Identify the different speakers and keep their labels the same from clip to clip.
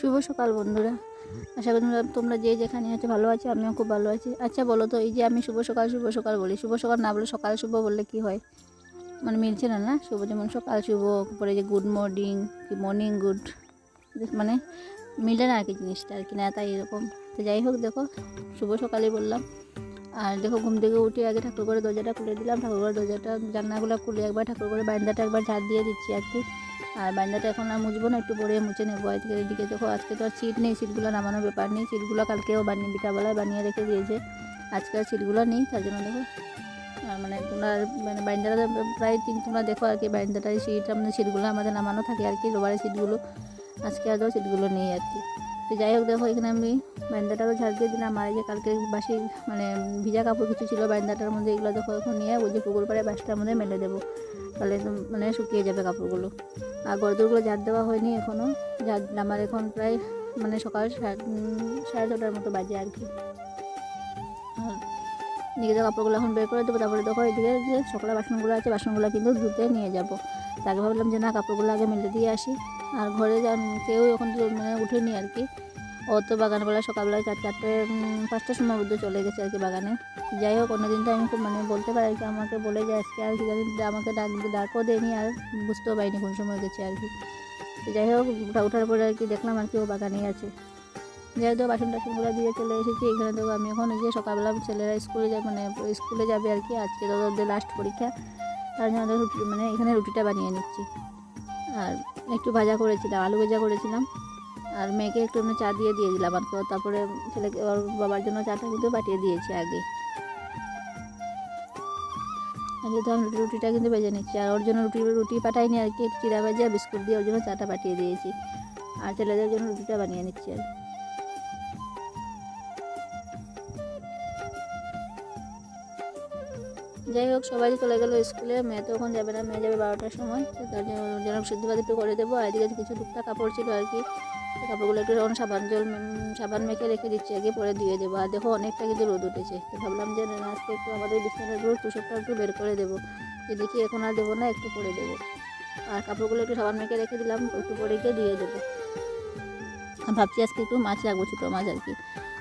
Speaker 1: শুভ সকাল, বন্ধুরা। আশা করি তোমরা- যে যেখানে আছো ভালো আছো, আমিও খুব ভালো আছি। আচ্ছা বলো তো, এই যে আমি শুভ সকাল শুভ সকাল বলি। শুভ সকাল না বলে সকাল শুভ বললে কি হয়? মানে মিলছে না না? শুভ যেমন সকাল শুভ পরে যে গুড মর্নিং কি মর্নিং গুড মানে মিলে না আর কি জিনিসটা আর কি, না তাই এরকম। তো যাই হোক, দেখো, শুভ সকালে বললাম। আর দেখো, ঘুম থেকে উঠে আগে ঠাকুর করে দরজাটা খুলে দিলাম। ঠাকুর করে দরজাটা জানলাগুলো খুলে একবার ঠাকুর করে বারান্দাটা একবার ঝাড় দিয়ে দিচ্ছি আর কি। আর বাইন্দাটা এখন আর মুছবো না, একটু পরে মুছে নেব। আজকে এদিকে দেখো, আজকে তো আর সিট নেই সিটগুলো নামানোর ব্যাপার নেই। সিটগুলো কালকেও বানিয়ে বিকালবেলায় বানিয়ে রেখে দিয়েছে। আজকে আর সিটগুলো নেই, তার জন্য দেখো আর মানে তোমরা মানে বারান্দাটা প্রায় তিন, তোমরা দেখো আর কি বারান্দাটায় সিট আমাদের সিটগুলো আমাদের নামানো থাকে আর কি লোবারের সিটগুলো আজকে আদৌ সিটগুলো নেই আর কি। তো যাই হোক দেখো, এখানে আমি বারান্দাটাকে ঝাড় দিয়ে দিলাম। আর যে কালকে বাসি মানে ভিজা কাপড় কিছু ছিল বারান্দাটার মধ্যে, এগুলো দেখো এখন নিয়ে ওই যে পুকুর পাড়ে বাসটার মধ্যে মেলে দেবো। তাহলে মানে শুকিয়ে যাবে কাপড়গুলো। আর গরদুরগুলো ঝাড় দেওয়া হয়নি এখনও ঝাড় আমার এখন প্রায় মানে সকাল সাড়ে ছটার মতো বাজে আর কি। আর নিজেদের কাপড়গুলো এখন বের করে দেবো, তারপরে দেখো এদিকে যে সকালে বাসনগুলো আছে, বাসনগুলো কিন্তু ধুতে নিয়ে যাব। তাকে ভাবলাম যে না, কাপড়গুলো আগে মেলে দিয়ে আসি। আর ঘরে কেউ এখন মানে উঠেনি আর কি। ও তো বাগানবেলা সকালবেলায় চার চারটে পাঁচটার সময় মধ্যে চলে গেছে আর কি বাগানে। যাই হোক, অন্যদিন তো আমি খুব মানে বলতে পারি আর কি, আমাকে বলে যে আজকে আর কি জানি, আমাকে ডাক, ডাকও দেয়নি আর বুঝতেও পারিনি কোন সময় গেছে আর কি। যাই হোক ওঠার পরে আর কি দেখলাম আর কি ও বাগানেই আছে। যাই বাসন টাসনগুলো দিয়ে চলে এসেছি। এখানে তো আমি এখন যে সকালবেলা ছেলেরা স্কুলে যায় মানে স্কুলে যাবে আর কি, আজকে তো ওদের লাস্ট পরীক্ষা। তার জন্য রুটি মানে এখানে রুটিটা বানিয়ে নিচ্ছি। আর একটু ভাজা করেছিলাম, আলু ভাজা করেছিলাম। আর মেয়েকে একটু চা দিয়ে দিয়ে দিলাম আর তারপরে ছেলেকে ওর বাবার জন্য চাটা কিন্তু পাঠিয়ে দিয়েছি আগে। আগে তো আমি রুটিটা কিন্তু ভেজে নিচ্ছি। আর ওর জন্য রুটি রুটি পাঠাইনি আর কি চিরা ভেজে বিস্কুট দিয়ে ওর জন্য চাটা পাঠিয়ে দিয়েছি। আর ছেলেদের জন্য রুটিটা বানিয়ে নিচ্ছি আর। যাই হোক, সবাই চলে গেলো স্কুলে, মেয়ে তো যাবে না, মেয়ে যাবে বারোটার সময়। তার জন্য জন্য সিদ্ধ একটু করে দেবো। আর এদিকে কিছু টুকটাক কাপড় ছিল আর কি। কাপড়গুলো একটু এখন সাবান জল সাবান মেখে রেখে দিচ্ছি, আগে পরে ধুয়ে দেবো। আর দেখো, অনেকটা কিন্তু রোদ উঠেছে। তো ভাবলাম যে আজকে একটু আমাদের বিছানার রোদ তুষকটা একটু বের করে দেবো। যে দেখি এখন আর দেবো না, একটু পরে দেবো। আর কাপড়গুলো একটু সাবান মেখে রেখে দিলাম, একটু পরে গিয়ে ধুয়ে দেবো। ভাবছি আজকে একটু মাছ রাখব, ছোটো মাছ আর কি।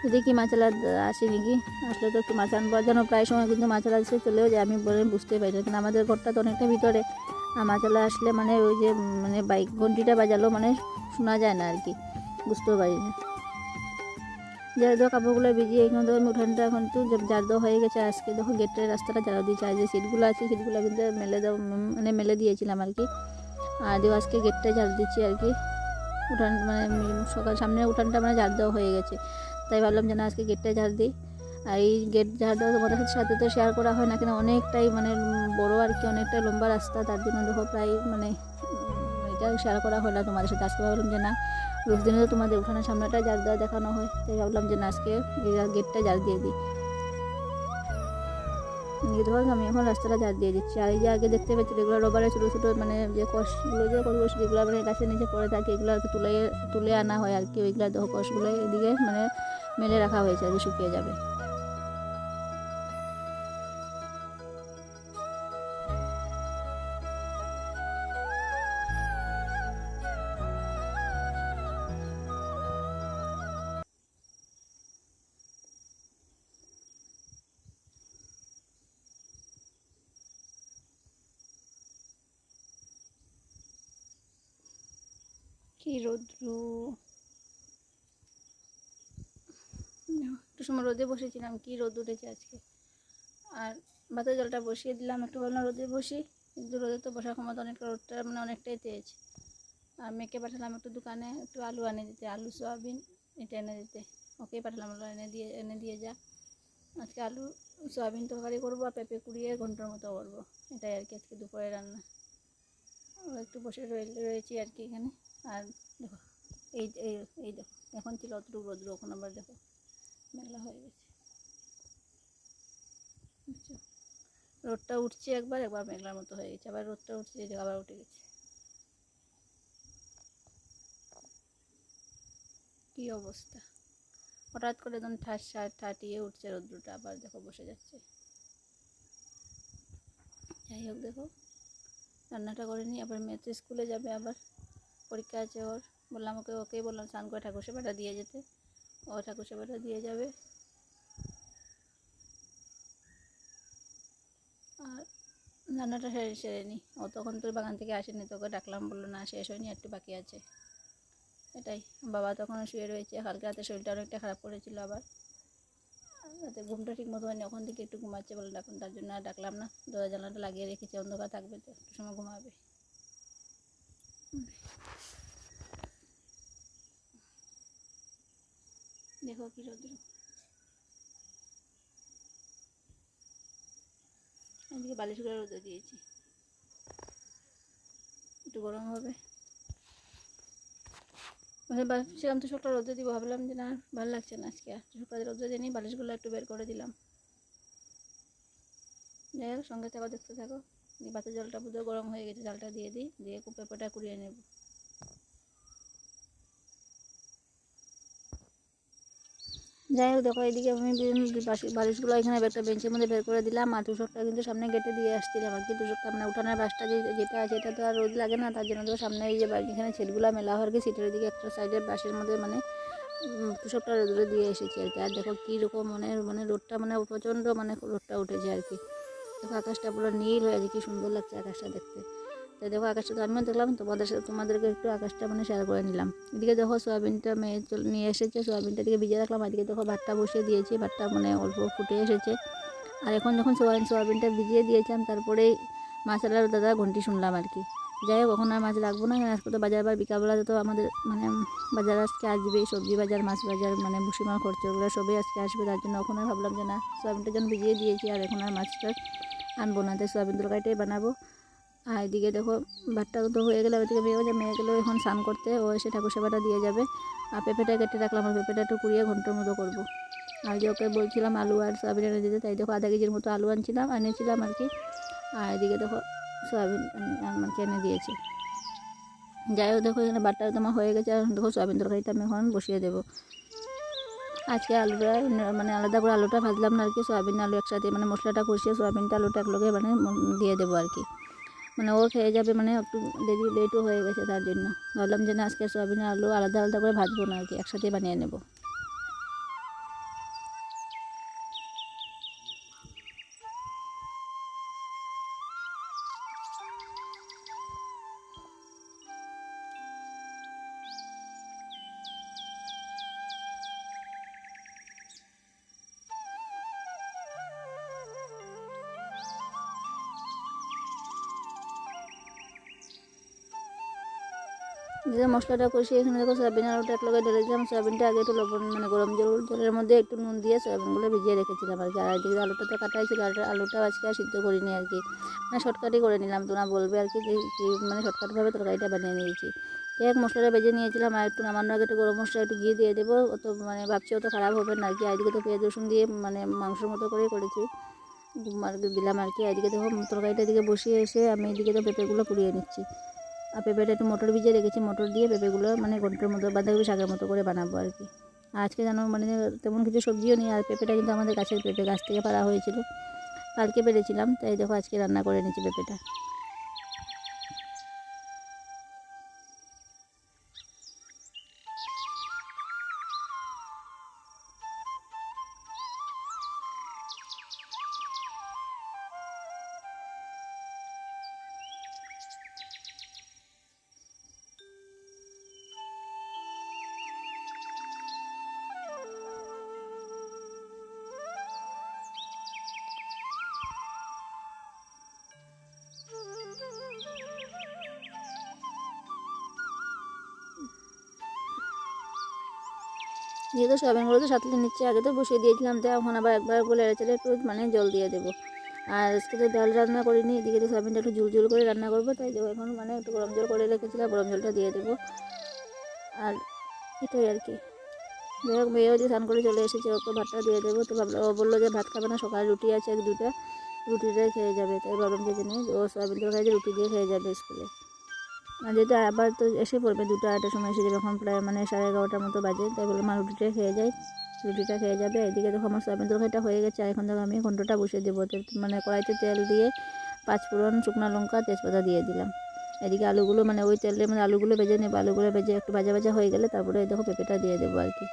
Speaker 1: তো দেখি মাছালা আসে নাকি আসলে তো একটু মাছ আনব যেন প্রায় সময় কিন্তু মাছালা এসে চলেও যায়, আমি বলে বুঝতে পারি না। কিন্তু আমাদের ঘরটা তো অনেকটা ভিতরে। আর মাছালা আসলে মানে ওই যে মানে বাইক ঘন্টিটা বাজালো মানে শোনা যায় না আর কি, বুঝতেও পারি না। যার দেখো কাপড়গুলো ভিজিয়ে এখানে দেখো, উঠানটা এখন তো জার দেওয়া হয়ে গেছে। আজকে দেখো গেটের রাস্তাটা জ্বালা দিয়েছে। আর যে সিটগুলো আছে, সিটগুলো কিন্তু মেলে দেওয়া মানে মেলে দিয়েছিলাম আর কি। আর দেখো, আজকে গেটটা ঝাড় দিচ্ছি আর কি। উঠান মানে সকাল সামনে উঠানটা মানে ঝাড় দেওয়া হয়ে গেছে। তাই ভাবলাম যে না আজকে গেটটা ঝাড় দিই। আর এই গেট দেওয়া তোমাদের সাথে তো শেয়ার করা হয় না কেন অনেকটাই মানে বড় আর কি, অনেকটাই লম্বা রাস্তা, তার জন্য দেখো প্রায় মানে এটা শেয়ার করা হয় না তোমাদের সাথে। আজকে ভাবলাম যে না, রোজ দিনে তো তোমাদের উঠানের সামনেটা ঝাড় দেওয়া দেখানো হয়, তাই ভাবলাম যে না, আজকে গেটটা ঝাড় দিয়ে দিই। দেখো আমি এখন রাস্তাটা ঝাড় দিয়ে দিচ্ছি। আর এই যে আগে দেখতে পাচ্ছি এগুলো রবারের ছোটো ছোটো মানে যে কষগুলো যে কষগুলো যেগুলো মানে গাছের নিচে পড়ে থাকে, এগুলো আর কি তুলে তুলে আনা হয় আর কি। ওইগুলো কষগুলো এদিকে মানে মেলে রাখা হয়েছে আর কি, শুকিয়ে যাবে। কি রৌদ্র? একটু সময় রোদে বসেছিলাম, কি রোদ উঠেছে আজকে? আর ভাতের জলটা বসিয়ে দিলাম, একটু ভাবলাম রোদে বসি। কিন্তু রোদে তো বসার ক্ষমতা অনেকটা রোদটা মানে অনেকটাই তেজ। আর মেয়েকে পাঠালাম একটু দোকানে, একটু আলু এনে দিতে, আলু, সোয়াবিন, এটা এনে দিতে। ওকেই পাঠালাম আলু এনে দিয়ে এনে দিয়ে যা। আজকে আলু, সোয়াবিন তরকারি করব আর পেঁপে কুড়িয়ে ঘণ্টার মতো করব। এটাই আর কি আজকে দুপুরে রান্না। একটু বসে রয়ে- রয়েছি আর কি এখানে। আর দেখো, এই এই দেখো, এখন ছিল অতটুকু রোদ্র, এখন আবার দেখো মেলা হয়ে গেছে। রোদটা উঠছে একবার একবার মেঘলার মতো হয়ে গেছে, আবার রোদটা উঠছে আবার উঠে গেছে। কি অবস্থা? হঠাৎ করে একদম ঠাস ঠাটিয়ে উঠছে রোদ্রটা, আবার দেখো বসে যাচ্ছে। যাই হোক দেখো, রান্নাটা করে নিই আবার মেয়ে তো স্কুলে যাবে আবার। পরীক্ষা আছে ওর। বললাম ওকে, ওকেই বললাম স্নান করে ঠাকুর সেবাটা দিয়ে যেতে। ও ঠাকুর সেবাটা দিয়ে যাবে। আর রান্নাটা সেরে সেরে নি ও তখন তো বাগান থেকে আসেনি তোকে ডাকলাম, বলল না, শেষ হয়নি একটু বাকি আছে। এটাই। বাবা তখন শুয়ে রয়েছে কালকে রাতে শরীরটা অনেকটা খারাপ করেছিল আবার। রাতে ঘুমটা ঠিক মতো হয়নি, ওখান থেকে একটু ঘুমাচ্ছে বলে ডাকুন তার জন্য আর ডাকলাম না। দরজা জানলাটা লাগিয়ে রেখেছি, অন্ধকার থাকবে তো, একটু সময় ঘুমাবে। দেখো কি রোদ্র। এদিকে দিয়েছি। একটু গরম হবে। মানে তো সকালে রোদে দিব, ভাবলাম যে না, ভালো লাগছে না আজকে। আর সকালে রোদে দিই বালিশগুলো একটু বের করে দিলাম। যাই হোক, সঙ্গে থাকো, দেখতে থাকো। দিয়ে বাতের জলটা পুরো গরম হয়ে গেছে, জলটা দিয়ে দিই, দিয়ে পেঁপেটা কুড়িয়ে নেব। যাই হোক, দেখো এদিকে আমি বালিশগুলো এখানে একটা বেঞ্চের মধ্যে বের করে দিলাম আর তুষকটা কিন্তু সামনে গেটে দিয়ে আসছিলাম আর কি। তুষকটা মানে উঠানের বাসটা যে যেটা আছে এটা তো আর রোদ লাগে না, তার জন্য তো সামনে এই যে এখানে ছেলেগুলো মেলা হওয়ার কি সিটের দিকে একটা সাইডের বাসের মধ্যে মানে তুষকটা রোদে দিয়ে এসেছি আর কি। আর দেখো কীরকম মানে মানে রোদটা মানে প্রচণ্ড মানে রোদটা উঠেছে আর কি। দেখো আকাশটা পুরো নীল হয়ে আছে, কি সুন্দর লাগছে আকাশটা দেখতে। তো দেখো আকাশটা তো আমিও দেখলাম, তোমাদের সাথে তোমাদেরকে একটু আকাশটা মানে শেয়ার করে নিলাম। এদিকে দেখো সোয়াবিনটা মেয়ে নিয়ে এসেছে, সোয়াবিনটা দিকে ভিজে রাখলাম এদিকে দেখো ভাতটা বসিয়ে দিয়েছি, ভাতটা মানে অল্প ফুটে এসেছে। আর এখন যখন সোয়াবিন, সোয়াবিনটা ভিজিয়ে দিয়েছিলাম, তারপরেই মাছালার দাদা ঘন্টি শুনলাম আর কি। যাই হোক, এখন আর মাছ রাখব না, আজকে তো বাজার বা বিকালবেলা তো আমাদের মানে বাজার আজকে আসবে, সবজি বাজার, মাছ বাজার মানে ভুসিমাল খরচ ওগুলো সবই আজকে আসবে, তার জন্য ওখানে ভাবলাম যে না, সোয়াবিনটা যখন ভিজিয়ে দিয়েছি, আর এখন আর মাছটা আনব না, তাই সোয়াবিন তরকারিটাই বানাবো। আর এদিকে দেখো ভাতটা তো হয়ে গেলে ওদিকে মেয়ে যে মেয়ে এখন স্নান করতে, ও এসে ঠাকুর সেবাটা দিয়ে যাবে। আর পেঁপেটা কেটে রাখলাম, আর পেঁপেটা একটু কুড়িয়ে ঘণ্টার মতো করব। আর যে ওকে বলছিলাম আলু আর সোয়াবিন এনে দিতে, তাই দেখো আধা কেজির মতো আলু আনছিলাম, এনেছিলাম আর কি। আর এদিকে দেখো সোয়াবিন আমাকে এনে দিয়েছে। যাই হোক দেখো, এখানে বাটটা তোমার হয়ে গেছে, আর দেখো সোয়াবিন তরকারিটা আমি এখন বসিয়ে দেবো। আজকে আলুটা মানে আলাদা করে আলুটা ভাজলাম না আর কি, সোয়াবিন আলু একসাথে মানে মশলাটা কষিয়ে সোয়াবিনটা আলুটা একলগে মানে দিয়ে দেবো আর কি। মানে ও খেয়ে যাবে মানে একটু দেরি লেটও হয়ে গেছে তার জন্য। ভাবলাম যে না, আজকে সোয়াবিন আর আলু আলাদা আলাদা করে ভাজবো না আর কি একসাথে বানিয়ে নেব। যে মশলাটা কষিয়ে এখানে দেখো সয়াবিন আলুটা এক লগে ঢেলে দিলাম। সয়াবিনটা আগে একটু লবণ মানে গরম জল, জলের মধ্যে একটু নুন দিয়ে সয়াবিনগুলো ভিজিয়ে রেখেছিলাম আর কি। আর এদিকে আলুটা তো কাটাই ছিল আলুটাও আজকে আর সিদ্ধ করিনি আর কি। মানে শর্টকাটই করে নিলাম। তোমরা বলবে আর কি যে মানে শর্টকাটভাবে তরকারিটা বানিয়ে নিয়েছি। হোক, মশলাটা ভেজে নিয়েছিলাম আর একটু নামানোর আগে একটু গরম মশলা একটু ঘি দিয়ে দেবো। অত মানে ভাবছি অত খারাপ হবে না আর কি। এদিকে তো পেঁয়াজ রসুন দিয়ে মানে মাংসের মতো করেই করেছি। আর দিলাম আর কি। এদিকে দেখো তরকারিটা এদিকে বসিয়ে এসে আমি এদিকে তো পেঁপেগুলো পুড়িয়ে নিচ্ছি। আর পেঁপেটা একটু মটর ভিজিয়ে রেখেছি, মটর দিয়ে পেঁপেগুলো মানে ঘণ্টার মতো, বাঁধাকপি শাকের মতো করে বানাবো আর কি। আজকে যেন মানে তেমন কিছু সবজিও নেই, আর পেঁপেটা কিন্তু আমাদের গাছের পেঁপে গাছ থেকে পাড়া হয়েছিল। কালকে পেরেছিলাম, তাই দেখো আজকে রান্না করে নিয়েছি পেঁপেটা। যেহেতু সয়াবিনগুলো তো সাতলে নিচ্ছে, আগে তো বসিয়ে দিয়েছিলাম তো এখন আবার একবার বলে এড়েচেলে একটু মানে জল দিয়ে দেবো। আর আজকে তো ডাল রান্না করিনি, এদিকে তো সয়াবিনটা একটু ঝুল করে রান্না করব, তাই এখন মানে একটু গরম জল করে রেখেছিলাম, গরম জলটা দিয়ে দেবো। আর এটাই আর কি। যাই হোক, মেয়েও দিয়ে স্নান করে চলে এসেছে, ওকে ভাতটা দিয়ে দেবো। তো ভাবলো, ও বলল যে ভাত খাবে না, সকালে রুটি আছে এক দুটা, রুটিটাই খেয়ে যাবে, তাই ভাবলাম যে ও সয়াবিন তরকারি রুটি দিয়ে খেয়ে যাবে স্কুলে। আর যেহেতু আবার তো এসে পড়বে দুটো আড়াইটার সময়, এসে যাবে এখন প্রায় মানে সাড়ে এগারোটার মতো বাজে, তাই বলে মা রুটিটা খেয়ে যাই, রুটিটা খেয়ে যাবে। এদিকে দেখো আমার সয়াবিন তরকারিটা হয়ে গেছে, আর এখন দেখো আমি ঘন্টটা বসিয়ে দেবো। মানে কড়াইতে তেল দিয়ে পাঁচ ফোড়ন শুকনো লঙ্কা, তেজপাতা দিয়ে দিলাম। এদিকে আলুগুলো মানে ওই তেলে মানে আলুগুলো ভেজে নেব। আলুগুলো ভেজে একটু ভাজা ভাজা হয়ে গেলে তারপরে দেখো পেঁপেটা দিয়ে দেবো আর কি।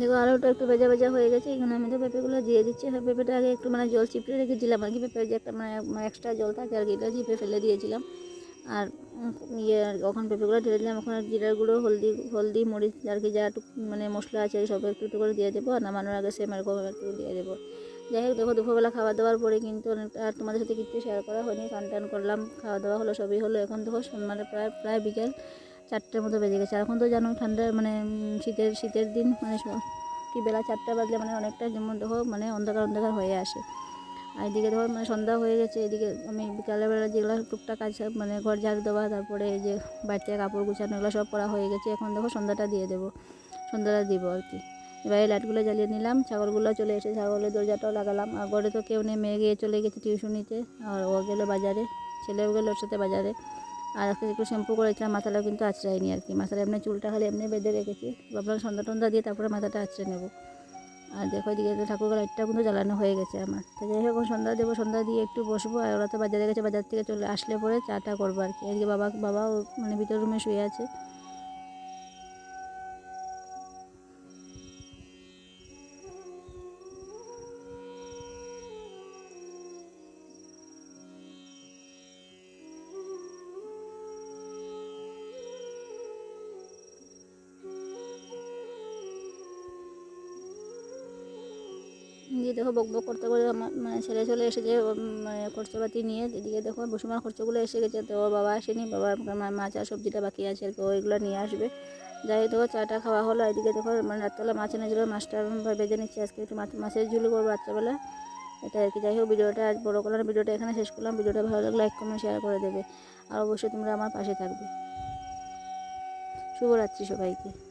Speaker 1: দেখো আলুটা একটু ভেজা ভেজা হয়ে গেছে এখানে আমি তো পেঁপেগুলো দিয়ে দিচ্ছি। পেঁপেটা আগে একটু মানে জল চিপড়ে রেখেছিলাম আর কি পেঁপে যে একটা মানে এক্সট্রা জল থাকে আর কি, এটা চিপে ফেলে দিয়েছিলাম। আর ইয়ে ওখানে পেঁপেগুলো ঢেলে দিলাম, ওখানে জিরার গুঁড়ো, হলদি হলদি, মরিচ, আর কি যা মানে মশলা আছে সব একটু একটু করে দিয়ে দেবো, আর নামানোর আগে সেম এরকম একটু দিয়ে দেবো। যাই হোক দেখো দুপুরবেলা খাওয়া দাওয়ার পরে কিন্তু আর তোমাদের সাথে কিছু শেয়ার করা হয়নি, স্নান টান করলাম, খাওয়া দাওয়া হলো, সবই হলো। এখন দেখো মানে প্রায় প্রায় বিকেল। চারটের মতো বেজে গেছে। এখন তো জানো ঠান্ডা মানে শীতের শীতের দিন মানে কি বেলা চারটা বাজলে মানে অনেকটা যেমন দেখো মানে অন্ধকার অন্ধকার হয়ে আসে। আর এদিকে ধর মানে সন্ধ্যা হয়ে গেছে, এদিকে আমি বিকালবেলা যেগুলো টুকটাক কাজ মানে ঘর ঝাড়ু দেওয়া, তারপরে এই যে বাড়িতে কাপড় গুছানো, এগুলো সব করা হয়ে গেছে। এখন দেখো, সন্ধ্যাটা দিয়ে দেবো, সন্ধ্যাটা দিব আর কি। এবারে লাইটগুলো জ্বালিয়ে নিলাম, ছাগলগুলো চলে এসে, ছাগলের দরজাটাও লাগালাম। আর ঘরে তো কেউ নেই, মেয়ে গিয়ে চলে গেছে টিউশনিতে, আর ও গেলো বাজারে, ছেলেও গেলো ওর সাথে বাজারে। আর আজকে একটু শ্যাম্পু করেছিলাম, মাথাটাও কিন্তু আঁচড়াইনি আর কি। মাথাটা এমনি চুলটা খালি এমনি বেঁধে রেখেছি। ভাবলাম সন্ধ্যা টন্দা দিয়ে তারপরে মাথাটা আঁচড়ে নেব। আর দেখো এদিকে ঠাকুর লাইটটা কিন্তু জ্বালানো হয়ে গেছে আমার। তো যাই হোক, সন্ধ্যা দেবো, সন্ধ্যা দিয়ে একটু বসবো। আর ওরা তো বাজারে গেছে, বাজার থেকে চলে, আসলে পরে চাটা করব আর কি। এদিকে বাবা, বাবাও মানে ভিতর রুমে শুয়ে আছে। দেখো বক বক করতে করে আমার মানে ছেলে চলে এসেছে মানে খরচাপাতি নিয়ে এদিকে দেখো বসুমার খরচাগুলো এসে গেছে, তো বাবা আসেনি বাবার মা- মাছ আর সবজিটা বাকি আছে আর কি ওইগুলো নিয়ে আসবে। যাই দেখো চাটা খাওয়া হলো, এদিকে দেখো মানে রাত্রেবেলা মাছ এনেছিল মাছটা বেজে নিচ্ছি, আজকে একটু মাছ, মাছের ঝুল করব রাত্রেবেলা। এটা আর কি, যাই হোক, ভিডিওটা আজ বড়ো করলাম, ভিডিওটা এখানে শেষ করলাম, ভিডিওটা ভালো লাগলে লাইক, কমেন্ট শেয়ার করে দেবে। আর অবশ্যই তোমরা আমার পাশে থাকবে। শুভরাত্রি সবাইকে।